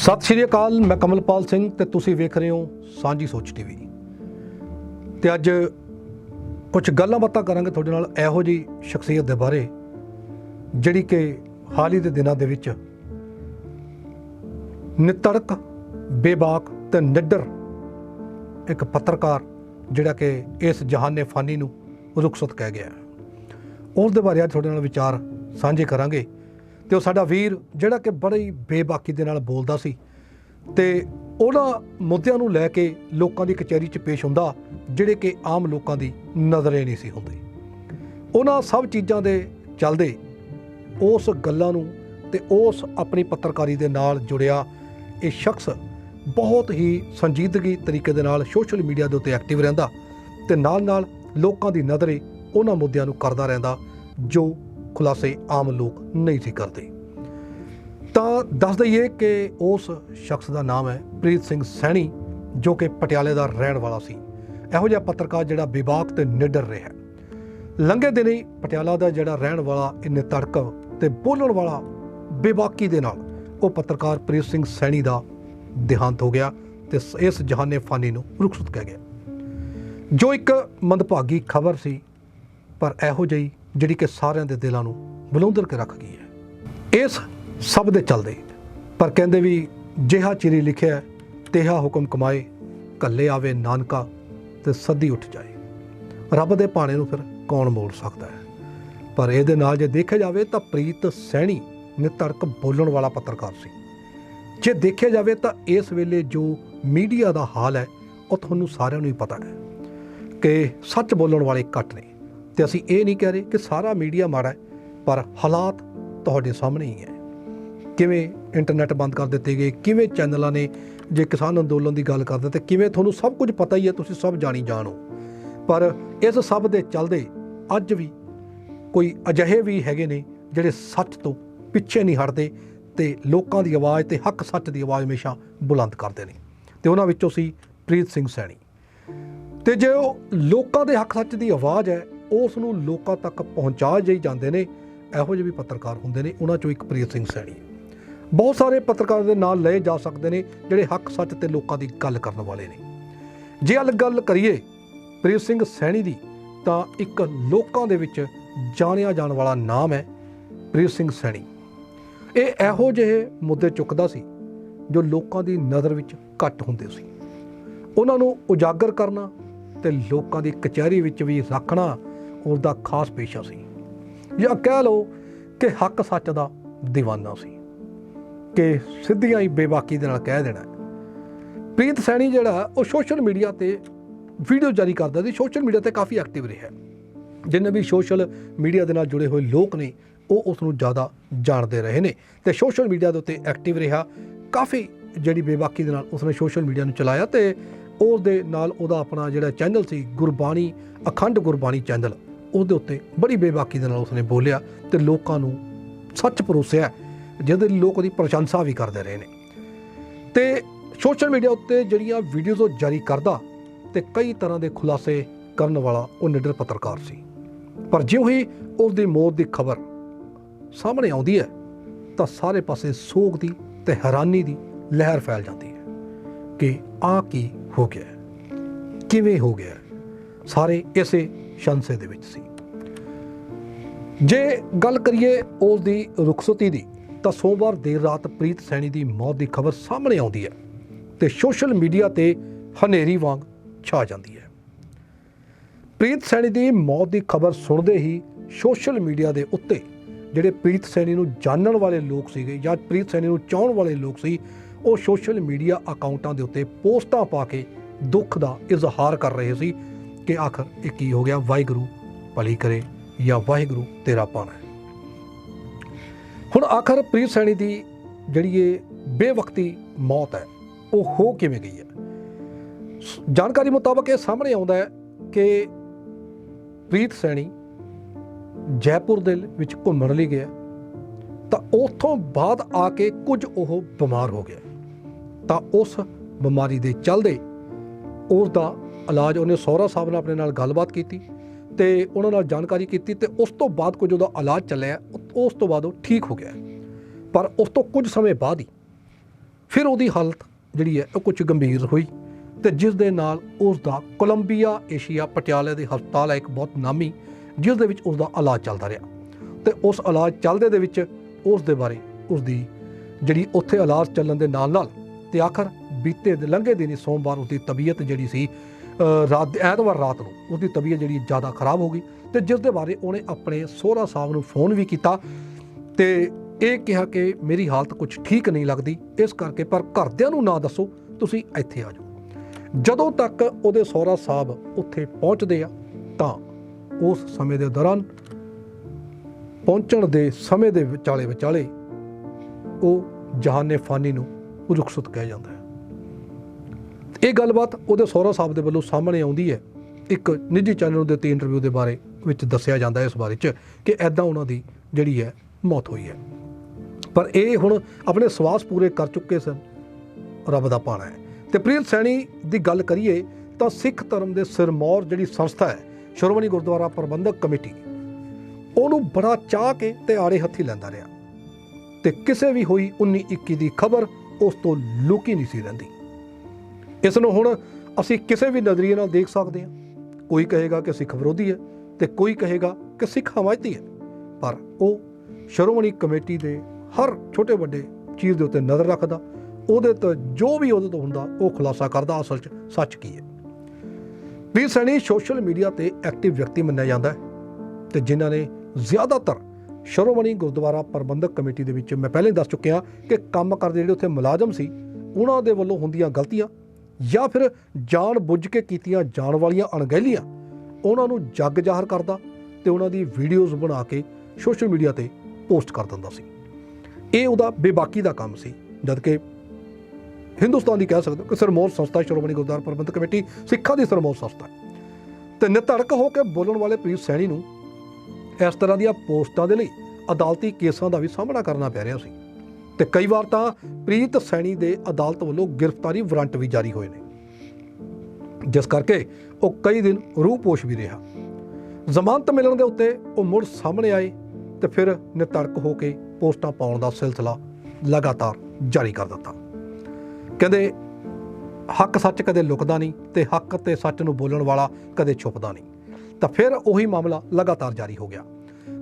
ਸਤਿ ਸ਼੍ਰੀ ਅਕਾਲ, ਮੈਂ ਕਮਲਪਾਲ ਸਿੰਘ ਤੇ ਤੁਸੀਂ ਵੇਖ ਰਹੇ ਹੋ ਸਾਂਝੀ ਸੋਚ ਟੀਵੀ। ਤੇ ਅੱਜ ਕੁਝ ਗੱਲਾਂ ਬਾਤਾਂ ਕਰਾਂਗੇ ਤੁਹਾਡੇ ਨਾਲ ਇਹੋ ਜੀ ਸ਼ਖਸੀਅਤ ਦੇ ਬਾਰੇ, ਜਿਹੜੀ ਕਿ ਹਾਲ ਹੀ ਦੇ ਦਿਨਾਂ ਦੇ ਵਿੱਚ ਨਿਤੜਕ, ਬੇਬਾਕ ਤੇ ਨਿੱਡਰ ਇੱਕ ਪੱਤਰਕਾਰ, ਜਿਹੜਾ ਕਿ ਇਸ ਜਹਾਨੇ ਫਾਨੀ ਨੂੰ ਰੁਖਸਤ ਕਹਿ ਗਿਆ ਉਸ ਦੇ ਬਾਰੇ ਅੱਜ ਤੁਹਾਡੇ ਨਾਲ ਵਿਚਾਰ ਸਾਂਝੇ ਕਰਾਂਗੇ। ਤੇ ਉਹ ਸਾਡਾ ਵੀਰ ਜਿਹੜਾ ਕਿ ਬੜੀ ਬੇਬਾਕੀ ਦੇ ਨਾਲ ਬੋਲਦਾ ਸੀ ਤੇ ਉਹਨਾਂ ਮੁੱਦਿਆਂ ਨੂੰ ਲੈ ਕੇ ਲੋਕਾਂ ਦੀ ਕਚਹਿਰੀ 'ਚ ਪੇਸ਼ ਹੁੰਦਾ ਜਿਹੜੇ ਕਿ ਆਮ ਲੋਕਾਂ ਦੀ ਨਜ਼ਰੇ ਨਹੀਂ ਸੀ ਹੁੰਦੇ। ਉਹਨਾਂ ਸਭ ਚੀਜ਼ਾਂ ਦੇ ਚੱਲਦੇ ਉਸ ਗੱਲਾਂ ਨੂੰ ਤੇ ਉਸ ਆਪਣੀ ਪੱਤਰਕਾਰੀ ਦੇ ਨਾਲ ਜੁੜਿਆ ਇਹ ਸ਼ਖਸ ਬਹੁਤ ਹੀ ਸੰਜੀਦਗੀ ਤਰੀਕੇ ਦੇ ਨਾਲ ਸੋਸ਼ਲ ਮੀਡੀਆ ਦੇ ਉੱਤੇ ਐਕਟਿਵ ਰਹਿੰਦਾ ਤੇ ਨਾਲ ਨਾਲ ਲੋਕਾਂ ਦੀ ਨਜ਼ਰੇ ਉਹਨਾਂ ਮੁੱਦਿਆਂ ਨੂੰ ਕਰਦਾ ਰਹਿੰਦਾ ਜੋ ਖੁਲਾਸੇ ਆਮ ਲੋਕ ਨਹੀਂ ਸੀ ਕਰਦੇ। ਤਾਂ ਦੱਸ ਦਈਏ ਕਿ ਉਸ ਸ਼ਖਸ ਦਾ ਨਾਮ ਹੈ ਪ੍ਰੀਤ ਸਿੰਘ ਸੈਣੀ, ਜੋ ਕਿ ਪਟਿਆਲੇ ਦਾ ਰਹਿਣ ਵਾਲਾ ਸੀ। ਇਹੋ ਜਿਹਾ ਪੱਤਰਕਾਰ ਜਿਹੜਾ ਵਿਵਾਕ ਤੇ ਨਿਡਰ ਰਿਹਾ ਲੰਘੇ ਦਿਨ ਹੀ ਪਟਿਆਲਾ ਦਾ ਜਿਹੜਾ ਰਹਿਣ ਵਾਲਾ ਇੰਨੇ ਤੜਕ ਤੇ ਬੋਲਣ ਵਾਲਾ ਬੇਬਾਕੀ ਦੇ ਨਾਲ ਉਹ ਪੱਤਰਕਾਰ ਪ੍ਰੀਤ ਸਿੰਘ ਸੈਣੀ ਦਾ ਦੇਹਾਂਤ ਹੋ ਗਿਆ ਤੇ ਸ- ਇਸ ਜਹਾਨੇ ਫਾਨੀ ਨੂੰ ਰੁਖਸਤ ਕਹਿ ਗਿਆ। ਜੋ ਇੱਕ ਮੰਦਭਾਗੀ ਖਬਰ ਸੀ, ਪਰ ਇਹੋ ਜਿਹੀ ਜਿਹੜੀ ਕਿ ਸਾਰਿਆਂ ਦੇ ਦਿਲਾਂ ਨੂੰ ਬਲੁੰਦਰ ਕੇ ਰੱਖ ਗਈ ਹੈ। ਇਸ ਸਭ ਦੇ ਚੱਲਦੇ ਪਰ ਕਹਿੰਦੇ ਵੀ ਜਿਹਾ ਚਿਰੀ ਲਿਖਿਆ ਤੇਹਾ ਹੁਕਮ ਕਮਾਏ, ਕੱਲੇ ਆਵੇ ਨਾਨਕਾ ਤੇ ਸੱਦੀ ਉੱਠ ਜਾਏ। ਰੱਬ ਦੇ ਭਾਣੇ ਨੂੰ ਫਿਰ ਕੌਣ ਮੋੜ ਸਕਦਾ ਹੈ? ਪਰ ਇਹਦੇ ਨਾਲ ਜੇ ਦੇਖਿਆ ਜਾਵੇ ਤਾਂ ਪ੍ਰੀਤ ਸੈਣੀ ਨਿਤੜਕ ਬੋਲਣ ਵਾਲਾ ਪੱਤਰਕਾਰ ਸੀ। ਜੇ ਦੇਖਿਆ ਜਾਵੇ ਤਾਂ ਇਸ ਵੇਲੇ ਜੋ ਮੀਡੀਆ ਦਾ ਹਾਲ ਹੈ, ਉਹ ਤੁਹਾਨੂੰ ਸਾਰਿਆਂ ਨੂੰ ਹੀ ਪਤਾ ਹੈ ਕਿ ਸੱਚ ਬੋਲਣ ਵਾਲੇ ਘੱਟ ਨੇ। ਤੇ ਅਸੀਂ ਇਹ ਨਹੀਂ ਕਹਿ ਰਹੇ ਕਿ ਸਾਰਾ ਮੀਡੀਆ ਮਾੜਾ ਹੈ, ਪਰ ਹਾਲਾਤ ਤੁਹਾਡੇ ਸਾਹਮਣੇ ਹੀ ਹੈ। ਕਿਵੇਂ ਇੰਟਰਨੈਟ ਬੰਦ ਕਰ ਦਿੱਤੇ ਗਏ, ਕਿਵੇਂ ਚੈਨਲਾਂ ਨੇ ਜੇ ਕਿਸਾਨ ਅੰਦੋਲਨ ਦੀ ਗੱਲ ਕਰਦੇ ਤੇ ਕਿਵੇਂ ਤੁਹਾਨੂੰ ਸਭ ਕੁਝ ਪਤਾ ਹੀ ਹੈ, ਤੁਸੀਂ ਸਭ ਜਾਣੀ ਜਾਣੋ ਪਰ ਇਸ ਸਭ ਦੇ ਚੱਲਦੇ ਅੱਜ ਵੀ ਕੋਈ ਅਜਿਹੇ ਵੀ ਹੈਗੇ ਨੇ ਜਿਹੜੇ ਸੱਚ ਤੋਂ ਪਿੱਛੇ ਨਹੀਂ ਹਟਦੇ ਤੇ ਲੋਕਾਂ ਦੀ ਆਵਾਜ਼ ਤੇ ਹੱਕ ਸੱਚ ਦੀ ਆਵਾਜ਼ ਹਮੇਸ਼ਾ ਬੁਲੰਦ ਕਰਦੇ ਨੇ। ਤੇ ਉਹਨਾਂ ਵਿੱਚੋਂ ਸੀ ਪ੍ਰੀਤ ਸਿੰਘ ਸੈਣੀ। ਤੇ ਜੇ ਉਹ ਲੋਕਾਂ ਦੇ ਹੱਕ ਸੱਚ ਦੀ ਆਵਾਜ਼ ਹੈ ਉਸ ਨੂੰ ਲੋਕਾਂ ਤੱਕ ਪਹੁੰਚਾ ਜਾਈ ਜਾਂਦੇ ਨੇ। ਇਹੋ ਜਿਹੇ ਵੀ ਪੱਤਰਕਾਰ ਹੁੰਦੇ ਨੇ, ਉਹਨਾਂ ਚੋਂ ਇੱਕ ਪ੍ਰੀਤ ਸਿੰਘ ਸੈਣੀ। ਬਹੁਤ ਸਾਰੇ ਪੱਤਰਕਾਰਾਂ ਦੇ ਨਾਲ ਲਏ ਜਾ ਸਕਦੇ ਨੇ, ਜਿਹੜੇ ਹੱਕ ਸੱਚ ਤੇ ਲੋਕਾਂ ਦੀ ਗੱਲ ਕਰਨ ਵਾਲੇ ਨੇ। ਜੇ ਅਲ ਗੱਲ ਕਰੀਏ ਪ੍ਰੀਤ ਸਿੰਘ ਸੈਣੀ ਦੀ, ਤਾਂ ਇੱਕ ਲੋਕਾਂ ਦੇ ਵਿੱਚ ਜਾਣਿਆ ਜਾਣ ਵਾਲਾ ਨਾਮ ਹੈ ਪ੍ਰੀਤ ਸਿੰਘ ਸੈਣੀ। ਇਹ ਇਹੋ ਜਿਹੇ ਮੁੱਦੇ ਚੁੱਕਦਾ ਸੀ, ਜੋ ਲੋਕਾਂ ਦੀ ਨਜ਼ਰ ਵਿੱਚ ਘੱਟ ਹੁੰਦੇ ਸੀ। ਉਹਨਾਂ ਨੂੰ ਉਜਾਗਰ ਕਰਨਾ ਤੇ ਲੋਕਾਂ ਦੀ ਕਚਹਿਰੀ ਵਿੱਚ ਵੀ ਰੱਖਣਾ ਉਹਦਾ ਖਾਸ ਪੇਸ਼ਾ ਸੀ। ਜਾਂ ਕਹਿ ਲਓ ਕਿ ਹੱਕ ਸੱਚ ਦਾ دیਵਾਨਾ ਸੀ। ਕਿ ਸਿੱਧੀਆਂ ਹੀ ਬੇਬਾਕੀ ਦੇ ਨਾਲ ਕਹਿ ਦੇਣਾ ਪ੍ਰੀਤ ਸੈਣੀ ਜਿਹੜਾ ਉਹ ਸੋਸ਼ਲ ਮੀਡੀਆ ਤੇ ਵੀਡੀਓ ਜਾਰੀ ਕਰਦਾ ਸੀ। ਸੋਸ਼ਲ ਮੀਡੀਆ ਤੇ ਕਾਫੀ ਐਕਟਿਵ ਰਿਹਾ ਜਿੰਨੇ ਵੀ ਸੋਸ਼ਲ ਮੀਡੀਆ ਦੇ ਨਾਲ ਜੁੜੇ ਹੋਏ ਲੋਕ ਨੇ, ਉਹ ਉਸ ਨੂੰ ਜ਼ਿਆਦਾ ਜਾਣਦੇ ਰਹੇ ਨੇ। ਤੇ ਸੋਸ਼ਲ ਮੀਡੀਆ ਦੇ ਉੱਤੇ ਐਕਟਿਵ ਰਿਹਾ। ਕਾਫੀ ਜਿਹੜੀ ਬੇਬਾਕੀ ਦੇ ਨਾਲ ਉਸਨੇ ਸੋਸ਼ਲ ਮੀਡੀਆ ਨੂੰ ਚਲਾਇਆ ਤੇ ਉਸ ਦੇ ਨਾਲ ਉਹਦਾ ਆਪਣਾ ਜਿਹੜਾ ਚੈਨਲ ਸੀ, ਗੁਰਬਾਣੀ, ਅਖੰਡ ਗੁਰਬਾਣੀ ਚੈਨਲ ਉਹਦੇ ਉੱਤੇ ਬੜੀ ਬੇਬਾਕੀ ਦੇ ਨਾਲ ਉਸਨੇ ਬੋਲਿਆ ਤੇ ਲੋਕਾਂ ਨੂੰ ਸੱਚ ਪਰੋਸਿਆ ਜਿਹਦੇ ਲਈ ਲੋਕ ਉਹਦੀ ਪ੍ਰਸ਼ੰਸਾ ਵੀ ਕਰਦੇ ਰਹੇ ਨੇ। ਤੇ ਸੋਸ਼ਲ ਮੀਡੀਆ ਉੱਤੇ ਜਿਹੜੀਆਂ ਵੀਡੀਓਜ਼ ਉਹ ਜਾਰੀ ਕਰਦਾ ਤੇ ਕਈ ਤਰ੍ਹਾਂ ਦੇ ਖੁਲਾਸੇ ਕਰਨ ਵਾਲਾ ਉਹ ਨਿਡਰ ਪੱਤਰਕਾਰ ਸੀ। ਪਰ ਜਿਉਂ ਹੀ ਉਸ ਦੀ ਮੌਤ ਦੀ ਖਬਰ ਸਾਹਮਣੇ ਆਉਂਦੀ ਹੈ, ਤਾਂ ਸਾਰੇ ਪਾਸੇ ਸੋਗ ਦੀ ਤੇ ਹੈਰਾਨੀ ਦੀ ਲਹਿਰ ਫੈਲ ਜਾਂਦੀ ਹੈ ਕਿ ਆ ਕੀ ਹੋ ਗਿਆ ਕਿਵੇਂ ਹੋ ਗਿਆ ਸਾਰੇ ਇਸੇ ਸ਼ੰਸੇ ਦੇ ਵਿੱਚ ਸੀ। ਜੇ ਗੱਲ ਕਰੀਏ ਉਸ ਦੀ ਰੁਖਸਤੀ ਦੀ, ਤਾਂ ਸੋਮਵਾਰ ਦੇਰ ਰਾਤ ਪ੍ਰੀਤ ਸੈਣੀ ਦੀ ਮੌਤ ਦੀ ਖਬਰ ਸਾਹਮਣੇ ਆਉਂਦੀ ਹੈ ਤੇ ਸੋਸ਼ਲ ਮੀਡੀਆ ਤੇ ਹਨੇਰੀ ਵਾਂਗ ਛਾ ਜਾਂਦੀ ਹੈ। ਪ੍ਰੀਤ ਸੈਣੀ ਦੀ ਮੌਤ ਦੀ ਖਬਰ ਸੁਣਦੇ ਹੀ ਸੋਸ਼ਲ ਮੀਡੀਆ ਦੇ ਉੱਤੇ ਜਿਹੜੇ ਪ੍ਰੀਤ ਸੈਣੀ ਨੂੰ ਜਾਣਨ ਵਾਲੇ ਲੋਕ ਸੀਗੇ ਜਾਂ ਪ੍ਰੀਤ ਸੈਣੀ ਨੂੰ ਚਾਹਣ ਵਾਲੇ ਲੋਕ ਸੀ, ਉਹ ਸੋਸ਼ਲ ਮੀਡੀਆ ਅਕਾਊਂਟਾਂ ਦੇ ਉੱਤੇ ਪੋਸਟਾਂ ਪਾ ਕੇ ਦੁੱਖ ਦਾ ਇਜ਼ਹਾਰ ਕਰ ਰਹੇ ਸੀ ਕਿ ਆਖਰ ਇਹ ਕੀ ਹੋ ਗਿਆ? ਵਾਹਿਗੁਰੂ ਭਲੀ ਕਰੇ ਜਾਂ ਵਾਹਿਗੁਰੂ ਤੇਰਾ ਪਾਣਾ ਹੁਣ ਆਖਰ ਪ੍ਰੀਤ ਸੈਣੀ ਦੀ ਜਿਹੜੀ ਇਹ ਬੇਵਕਤੀ ਮੌਤ ਹੈ, ਉਹ ਹੋ ਕਿਵੇਂ ਗਈ ਹੈ? ਜਾਣਕਾਰੀ ਮੁਤਾਬਕ ਇਹ ਸਾਹਮਣੇ ਆਉਂਦਾ ਹੈ ਕਿ ਪ੍ਰੀਤ ਸੈਣੀ ਜੈਪੁਰ ਦੇ ਵਿੱਚ ਘੁੰਮਣ ਲਈ ਗਿਆ, ਤਾਂ ਉਥੋਂ ਬਾਅਦ ਆ ਕੇ ਕੁਝ ਉਹ ਬਿਮਾਰ ਹੋ ਗਿਆ। ਤਾਂ ਉਸ ਬਿਮਾਰੀ ਦੇ ਚੱਲਦੇ ਉਸ ਦਾ ਇਲਾਜ ਉਹਨੇ ਸਹੁਰਾ ਸਾਹਿਬ ਨਾਲ ਆਪਣੇ ਨਾਲ ਗੱਲਬਾਤ ਕੀਤੀ ਤੇ ਉਹਨਾਂ ਨਾਲ ਜਾਣਕਾਰੀ ਕੀਤੀ ਤੇ ਉਸ ਤੋਂ ਬਾਅਦ ਕੁਝ ਉਹਦਾ ਇਲਾਜ ਚੱਲਿਆ, ਉਸ ਤੋਂ ਬਾਅਦ ਉਹ ਠੀਕ ਹੋ ਗਿਆ। ਪਰ ਉਸ ਤੋਂ ਕੁਝ ਸਮੇਂ ਬਾਅਦ ਹੀ ਫਿਰ ਉਹਦੀ ਹਾਲਤ ਜਿਹੜੀ ਹੈ ਉਹ ਕੁਝ ਗੰਭੀਰ ਹੋਈ ਤੇ ਜਿਸ ਦੇ ਨਾਲ ਉਸ ਦਾ ਕੋਲੰਬੀਆ ਏਸ਼ੀਆ ਪਟਿਆਲੇ ਦੇ ਹਸਪਤਾਲ ਹੈ ਇੱਕ ਬਹੁਤ ਨਾਮੀ, ਜਿਸ ਦੇ ਵਿੱਚ ਉਸ ਦਾ ਇਲਾਜ ਚੱਲਦਾ ਰਿਹਾ। ਤੇ ਉਸ ਇਲਾਜ ਚੱਲਦੇ ਦੇ ਵਿੱਚ ਉਸ ਦੇ ਬਾਰੇ ਉਸ ਦੀ ਜਿਹੜੀ ਉੱਥੇ ਇਲਾਜ ਚੱਲਣ ਦੇ ਨਾਲ ਨਾਲ ਤੇ ਆਖਰ ਬੀਤੇ ਦੇ ਲੰਘੇ ਦਿਨੀ ਸੋਮਵਾਰ ਉਸ ਦੀ ਤਬੀਅਤ ਜਿਹੜੀ ਸੀ ਰਾਤ ਐਤਵਾਰ ਰਾਤ ਨੂੰ ਉਹਦੀ ਤਬੀਅਤ ਜਿਹੜੀ ਜ਼ਿਆਦਾ ਖਰਾਬ ਹੋ ਗਈ ਤੇ ਜਿਸ ਦੇ ਬਾਰੇ ਉਹਨੇ ਆਪਣੇ ਸਹੁਰਾ ਸਾਹਿਬ ਨੂੰ ਫੋਨ ਵੀ ਕੀਤਾ ਤੇ ਇਹ ਕਿਹਾ ਕਿ ਮੇਰੀ ਹਾਲਤ ਕੁਝ ਠੀਕ ਨਹੀਂ ਲੱਗਦੀ, ਇਸ ਕਰਕੇ ਪਰ ਘਰਦਿਆਂ ਨੂੰ ਨਾ ਦੱਸੋ, ਤੁਸੀਂ ਇੱਥੇ ਆ ਜਾਓ। ਜਦੋਂ ਤੱਕ ਉਹਦੇ ਸਹੁਰਾ ਸਾਹਿਬ ਉੱਥੇ ਪਹੁੰਚਦੇ ਆ, ਤਾਂ ਉਸ ਸਮੇਂ ਦੇ ਦੌਰਾਨ ਪਹੁੰਚਣ ਦੇ ਸਮੇਂ ਦੇ ਵਿਚਾਲੇ ਵਿਚਾਲੇ ਉਹ ਜਹਾਨੇ ਫਾਨੀ ਨੂੰ ਰੁਖਸਤ ਕਹਿ ਜਾਂਦਾ ਹੈ। ਇਹ ਗੱਲਬਾਤ ਉਹਦੇ ਸਹੁਰਾ ਸਾਹਿਬ ਦੇ ਵੱਲੋਂ ਸਾਹਮਣੇ ਆਉਂਦੀ ਹੈ। ਇੱਕ ਨਿੱਜੀ ਚੈਨਲ ਦੇ ਤੇ ਇੰਟਰਵਿਊ ਦੇ ਬਾਰੇ ਵਿੱਚ ਦੱਸਿਆ ਜਾਂਦਾ ਹੈ ਇਸ ਬਾਰੇ ਚ ਕਿ ਐਦਾਂ ਉਹਨਾਂ ਦੀ ਜਿਹੜੀ ਹੈ ਮੌਤ ਹੋਈ ਹੈ। ਪਰ ਇਹ ਹੁਣ ਆਪਣੇ ਸਵਾਸ ਪੂਰੇ ਕਰ ਚੁੱਕੇ ਸਨ। ਰੱਬ ਦਾ ਪਾਣਾ ਹੈ। ਤੇ ਪ੍ਰੀਤ ਸੈਣੀ ਦੀ ਗੱਲ ਕਰੀਏ ਤਾਂ ਸਿੱਖ ਧਰਮ ਦੇ ਸਿਰਮੌਰ ਜਿਹੜੀ ਸੰਸਥਾ ਹੈ, ਸ਼੍ਰੋਮਣੀ ਗੁਰਦੁਆਰਾ ਪ੍ਰਬੰਧਕ ਕਮੇਟੀ, ਉਹਨੂੰ ਬੜਾ ਚਾਹ ਕੇ ਤੇ ਆੜੇ ਹੱਥੀ ਲੈਂਦਾ ਰਿਹਾ। ਤੇ ਕਿਸੇ ਵੀ ਹੋਈ 19 21 ਦੀ ਖਬਰ ਉਸ ਤੋਂ ਲੁਕੀ ਨਹੀਂ ਸੀ ਰਹਿੰਦੀ। ਇਸ ਨੂੰ ਹੁਣ ਅਸੀਂ ਕਿਸੇ ਵੀ ਨਜ਼ਰੀਏ ਨਾਲ ਦੇਖ ਸਕਦੇ ਹਾਂ। ਕੋਈ ਕਹੇਗਾ ਕਿ ਸਿੱਖ ਵਿਰੋਧੀ ਹੈ ਤੇ ਕੋਈ ਕਹੇਗਾ ਕਿ ਸਿੱਖ ਹਮਾਇਤੀ ਹੈ। ਪਰ ਉਹ ਸ਼੍ਰੋਮਣੀ ਕਮੇਟੀ ਦੇ ਹਰ ਛੋਟੇ ਵੱਡੇ ਚੀਜ਼ ਦੇ ਉੱਤੇ ਨਜ਼ਰ ਰੱਖਦਾ, ਉਹਦੇ ਤੋਂ ਜੋ ਵੀ ਉਹਦੇ ਤੋਂ ਹੁੰਦਾ, ਉਹ ਖੁਲਾਸਾ ਕਰਦਾ, ਅਸਲ 'ਚ ਸੱਚ ਕੀ ਹੈ। ਵੀ ਸੈਣੀ ਸੋਸ਼ਲ ਮੀਡੀਆ ਤੇ ਐਕਟਿਵ ਵਿਅਕਤੀ ਮੰਨਿਆ ਜਾਂਦਾ ਹੈ ਤੇ ਜਿਨ੍ਹਾਂ ਨੇ ਜ਼ਿਆਦਾਤਰ ਸ਼੍ਰੋਮਣੀ ਗੁਰਦੁਆਰਾ ਪ੍ਰਬੰਧਕ ਕਮੇਟੀ ਦੇ ਵਿੱਚ, ਮੈਂ ਪਹਿਲਾਂ ਹੀ ਦੱਸ ਚੁੱਕਿਆ ਕਿ ਕੰਮ ਕਰਦੇ ਜਿਹੜੇ ਉੱਥੇ ਮੁਲਾਜ਼ਮ ਸੀ, ਉਹਨਾਂ ਦੇ ਵੱਲੋਂ ਹੁੰਦੀਆਂ ਗਲਤੀਆਂ ਜਾਂ ਫਿਰ ਜਾਣ ਬੁੱਝ ਕੇ ਕੀਤੀਆਂ ਜਾਣ ਵਾਲੀਆਂ ਅਣਗਹਿਲੀਆਂ ਉਹਨਾਂ ਨੂੰ ਜੱਗ ਜ਼ਾਹਰ ਕਰਦਾ ਤੇ ਉਹਨਾਂ ਦੀ ਵੀਡੀਓਜ਼ ਬਣਾ ਕੇ ਸੋਸ਼ਲ ਮੀਡੀਆ ਤੇ ਪੋਸਟ ਕਰ ਦਿੰਦਾ ਸੀ। ਇਹ ਉਹਦਾ ਬੇਬਾਕੀ ਦਾ ਕੰਮ ਸੀ, ਜਦਕਿ ਹਿੰਦੁਸਤਾਨ ਦੀ ਕਹਿ ਸਕਦੇ ਹੋ ਕਿ ਸਰਮੌਰ ਸੰਸਥਾ ਸ਼੍ਰੋਮਣੀ ਗੁਰਦੁਆਰਾ ਪ੍ਰਬੰਧਕ ਕਮੇਟੀ ਸਿੱਖਾਂ ਦੀ ਸਰਮੌਰ ਸੰਸਥਾ ਹੈ। ਤੇ ਨਿਧੜਕ ਹੋ ਕੇ ਬੋਲਣ ਵਾਲੇ ਪ੍ਰੀਤ ਸੈਣੀ ਨੂੰ ਇਸ ਤਰ੍ਹਾਂ ਦੀਆਂ ਪੋਸਟਾਂ ਦੇ ਲਈ ਅਦਾਲਤੀ ਕੇਸਾਂ ਦਾ ਵੀ ਸਾਹਮਣਾ ਕਰਨਾ ਪੈ ਰਿਹਾ ਸੀ। ਤੇ ਕਈ ਵਾਰ ਤਾਂ ਪ੍ਰੀਤ ਸੈਣੀ ਦੇ ਅਦਾਲਤ ਵੱਲੋਂ ਗ੍ਰਿਫਤਾਰੀ ਵਾਰੰਟ ਵੀ ਜਾਰੀ ਹੋਏ ਨੇ। ਜਿਸ ਕਰਕੇ ਉਹ ਕਈ ਦਿਨ ਰੂਪੋਸ਼ ਵੀ ਰਿਹਾ। ਜ਼ਮਾਨਤ ਮਿਲਣ ਦੇ ਉੱਤੇ ਉਹ ਮੁੜ ਸਾਹਮਣੇ ਆਏ ਤੇ ਫਿਰ ਨਿਤੜਕ ਹੋ ਕੇ ਪੋਸਟਾਂ ਪਾਉਣ ਦਾ ਸਿਲਸਿਲਾ ਲਗਾਤਾਰ ਜਾਰੀ ਕਰ ਦਿੱਤਾ। ਕਹਿੰਦੇ, ਹੱਕ ਸੱਚ ਕਦੇ ਲੁਕਦਾ ਨਹੀਂ ਤੇ ਹੱਕ ਤੇ ਸੱਚ ਨੂੰ ਬੋਲਣ ਵਾਲਾ ਕਦੇ ਛੁਪਦਾ ਨਹੀਂ। ਤਾਂ ਫਿਰ ਉਹੀ ਮਾਮਲਾ ਲਗਾਤਾਰ ਜਾਰੀ ਹੋ ਗਿਆ।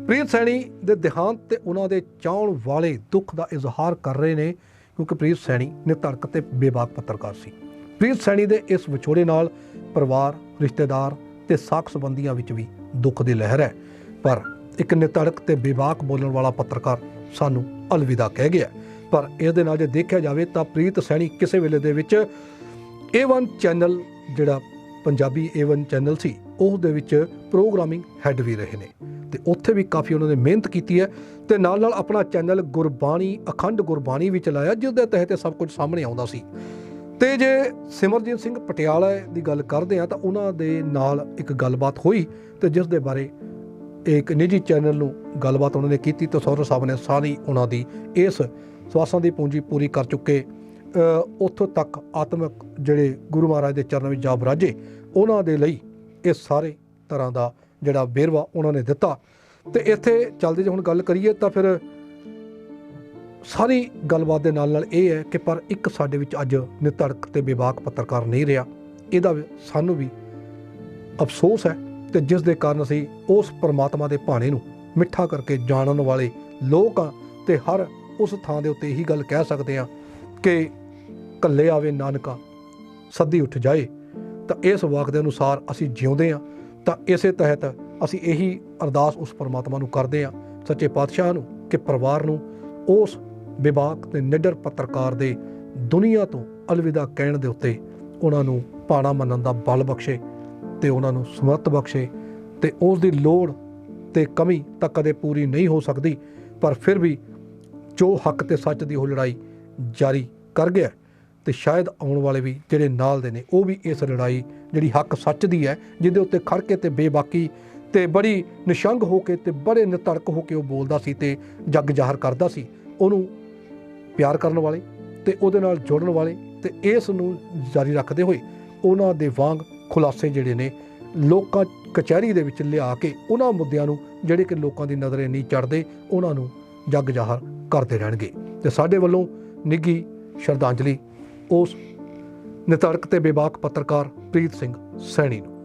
ਪ੍ਰੀਤ ਸੈਣੀ ਦੇ ਦੇਹਾਂਤ ਤੇ ਉਹਨਾਂ ਦੇ ਚਾਹਣ ਵਾਲੇ ਦੁੱਖ ਦਾ ਇਜ਼ਹਾਰ ਕਰ ਰਹੇ ਨੇ, ਕਿਉਂਕਿ ਪ੍ਰੀਤ ਸੈਣੀ ਨਿਤੜਕ ਤੇ ਬੇਬਾਕ ਪੱਤਰਕਾਰ ਸੀ। ਪ੍ਰੀਤ ਸੈਣੀ ਦੇ ਇਸ ਵਿਛੋੜੇ ਨਾਲ ਪਰਿਵਾਰ, ਰਿਸ਼ਤੇਦਾਰ ਤੇ ਸਾਖ ਸੰਬੰਧੀਆਂ ਵਿੱਚ ਵੀ ਦੁੱਖ ਦੀ ਲਹਿਰ ਹੈ। ਪਰ ਇੱਕ ਨਿਤੜਕ ਤੇ ਬੇਬਾਕ ਬੋਲਣ ਵਾਲਾ ਪੱਤਰਕਾਰ ਸਾਨੂੰ ਅਲਵਿਦਾ ਕਹਿ ਗਿਆ ਪਰ ਇਹਦੇ ਨਾਲ ਜੇ ਦੇਖਿਆ ਜਾਵੇ ਤਾਂ ਪ੍ਰੀਤ ਸੈਣੀ ਕਿਸੇ ਵੇਲੇ ਦੇ ਵਿੱਚ A1 ਚੈਨਲ ਜਿਹੜਾ ਪੰਜਾਬੀ A1 ਚੈਨਲ ਸੀ ਉਹ ਦੇ ਵਿੱਚ ਪ੍ਰੋਗਰਾਮਿੰਗ ਹੈੱਡ ਵੀ ਰਹੇ ਨੇ। ਤੇ ਉੱਥੇ ਵੀ ਕਾਫੀ ਉਹਨਾਂ ਨੇ ਮਿਹਨਤ ਕੀਤੀ ਹੈ ਤੇ ਨਾਲ ਨਾਲ ਆਪਣਾ ਚੈਨਲ ਗੁਰਬਾਣੀ, ਅਖੰਡ ਗੁਰਬਾਣੀ ਵੀ ਚਲਾਇਆ ਜਿਸ ਦੇ ਤਹਿਤ ਇਹ ਸਭ ਕੁਝ ਸਾਹਮਣੇ ਆਉਂਦਾ ਸੀ। ਤੇ ਜੇ ਸਿਮਰਜੀਤ ਸਿੰਘ ਪਟਿਆਲਾ ਦੀ ਗੱਲ ਕਰਦੇ ਆ ਤਾਂ ਉਹਨਾਂ ਦੇ ਨਾਲ ਇੱਕ ਗੱਲਬਾਤ ਹੋਈ ਤੇ ਜਿਸ ਦੇ ਬਾਰੇ ਇੱਕ ਨਿੱਜੀ ਚੈਨਲ ਨੂੰ ਗੱਲਬਾਤ ਉਹਨਾਂ ਨੇ ਕੀਤੀ ਤੇ ਸੌਰਵ ਸਾਹਿਬ ਨੇ ਸਾਰੀ ਉਹਨਾਂ ਦੀ ਇਸ ਸਵਾਸਾਂ ਦੀ ਪੂੰਜੀ ਪੂਰੀ ਕਰ ਚੁੱਕੇ। ਉੱਥੋਂ ਤੱਕ ਆਤਮਿਕ ਜਿਹੜੇ ਗੁਰੂ ਮਹਾਰਾਜ ਦੇ ਚਰਨ ਵਿੱਚ ਜਾ ਬਰਾਜੇ, ਉਹਨਾਂ ਦੇ ਲਈ ਇਹ ਸਾਰੇ ਤਰ੍ਹਾਂ ਦਾ ਜਿਹੜਾ ਬੇਰਵਾ ਉਹਨਾਂ ਨੇ ਦਿੱਤਾ। ਤੇ ਇੱਥੇ ਚੱਲਦੇ ਜੇ ਹੁਣ ਗੱਲ ਕਰੀਏ ਤਾਂ ਫਿਰ ਸਾਰੀ ਗੱਲਬਾਤ ਦੇ ਨਾਲ ਨਾਲ ਇਹ ਹੈ ਕਿ ਪਰ ਇੱਕ ਸਾਡੇ ਵਿੱਚ ਅੱਜ ਨਿਤੜਕ ਤੇ ਬੇਬਾਕ ਪੱਤਰਕਾਰ ਨਹੀਂ ਰਿਹਾ। ਇਹਦਾ ਵੀ ਸਾਨੂੰ ਵੀ ਅਫਸੋਸ ਹੈ ਤੇ ਜਿਸ ਦੇ ਕਾਰਨ ਅਸੀਂ ਉਸ ਪਰਮਾਤਮਾ ਦੇ ਭਾਣੇ ਨੂੰ ਮਿੱਠਾ ਕਰਕੇ ਜਾਣਨ ਵਾਲੇ ਲੋਕ ਹਾਂ ਤੇ ਹਰ ਉਸ ਥਾਂ ਦੇ ਉੱਤੇ ਇਹੀ ਗੱਲ ਕਹਿ ਸਕਦੇ ਹਾਂ ਕਿ ਕੱਲੇ ਆਵੇ ਨਾਨਕਾ, ਸੱਦੀ ਉੱਠ ਜਾਏ। ਤਾਂ ਇਸ ਵਾਕ ਦੇ ਅਨੁਸਾਰ ਅਸੀਂ ਜਿਉਂਦੇ ਹਾਂ ਤਾਂ ਇਸੇ ਤਹਿਤ ਅਸੀਂ ਇਹੀ ਅਰਦਾਸ ਉਸ ਪਰਮਾਤਮਾ ਨੂੰ ਕਰਦੇ ਹਾਂ, ਸੱਚੇ ਪਾਤਸ਼ਾਹ ਨੂੰ ਕਿ ਪਰਿਵਾਰ ਨੂੰ ਉਸ ਵਿਵਾਕ ਤੇ ਨਿਡਰ ਪੱਤਰਕਾਰ ਦੇ ਦੁਨੀਆ ਤੋਂ ਅਲਵਿਦਾ ਕਹਿਣ ਦੇ ਉੱਤੇ ਉਹਨਾਂ ਨੂੰ ਪਾਣਾ ਮੰਨਣ ਦਾ ਬਲ ਬਖਸ਼ੇ ਤੇ ਉਹਨਾਂ ਨੂੰ ਸਮਰੱਥ ਬਖਸ਼ੇ ਤੇ ਉਸ ਦੀ ਲੋੜ ਤੇ ਕਮੀ ਤਾਂ ਕਦੇ ਪੂਰੀ ਨਹੀਂ ਹੋ ਸਕਦੀ, ਪਰ ਫਿਰ ਵੀ ਜੋ ਹੱਕ ਤੇ ਸੱਚ ਦੀ ਉਹ ਲੜਾਈ ਜਾਰੀ ਕਰ ਗਿਆ ਤੇ ਸ਼ਾਇਦ ਆਉਣ ਵਾਲੇ ਵੀ ਜਿਹੜੇ ਨਾਲ ਦੇ ਨੇ, ਉਹ ਵੀ ਇਸ ਲੜਾਈ ਜਿਹੜੀ ਹੱਕ ਸੱਚ ਦੀ ਹੈ, ਜਿਹਦੇ ਉੱਤੇ ਖੜ ਕੇ ਤੇ ਬੇਬਾਕੀ ਤੇ ਬੜੀ ਨਿਸ਼ੰਗ ਹੋ ਕੇ ਤੇ ਬੜੇ ਨਿਤੜਕ ਹੋ ਕੇ ਉਹ ਬੋਲਦਾ ਸੀ ਤੇ ਜੱਗ ਜ਼ਾਹਰ ਕਰਦਾ ਸੀ। ਉਹਨੂੰ ਪਿਆਰ ਕਰਨ ਵਾਲੇ ਤੇ ਉਹਦੇ ਨਾਲ ਜੁੜਨ ਵਾਲੇ ਤੇ ਇਸ ਨੂੰ ਜਾਰੀ ਰੱਖਦੇ ਹੋਏ ਉਹਨਾਂ ਦੇ ਵਾਂਗ ਖੁਲਾਸੇ ਜਿਹੜੇ ਨੇ ਲੋਕਾਂ ਕਚਹਿਰੀ ਦੇ ਵਿੱਚ ਲਿਆ ਕੇ ਉਹਨਾਂ ਮੁੱਦਿਆਂ ਨੂੰ ਜਿਹੜੇ ਕਿ ਲੋਕਾਂ ਦੀ ਨਜ਼ਰੇ ਨਹੀਂ ਚੜਦੇ ਉਹਨਾਂ ਨੂੰ ਜੱਗ ਜ਼ਾਹਰ ਕਰਦੇ ਰਹਿਣਗੇ। ਤੇ ਸਾਡੇ ਵੱਲੋਂ ਨਿੱਗੀ ਸ਼ਰਧਾਂਜਲੀ ਉਸ ਨਿਤਰਕ ਤੇ ਬੇਬਾਕ ਪੱਤਰਕਾਰ ਪ੍ਰੀਤ ਸਿੰਘ ਸੈਣੀ ਨੂੰ।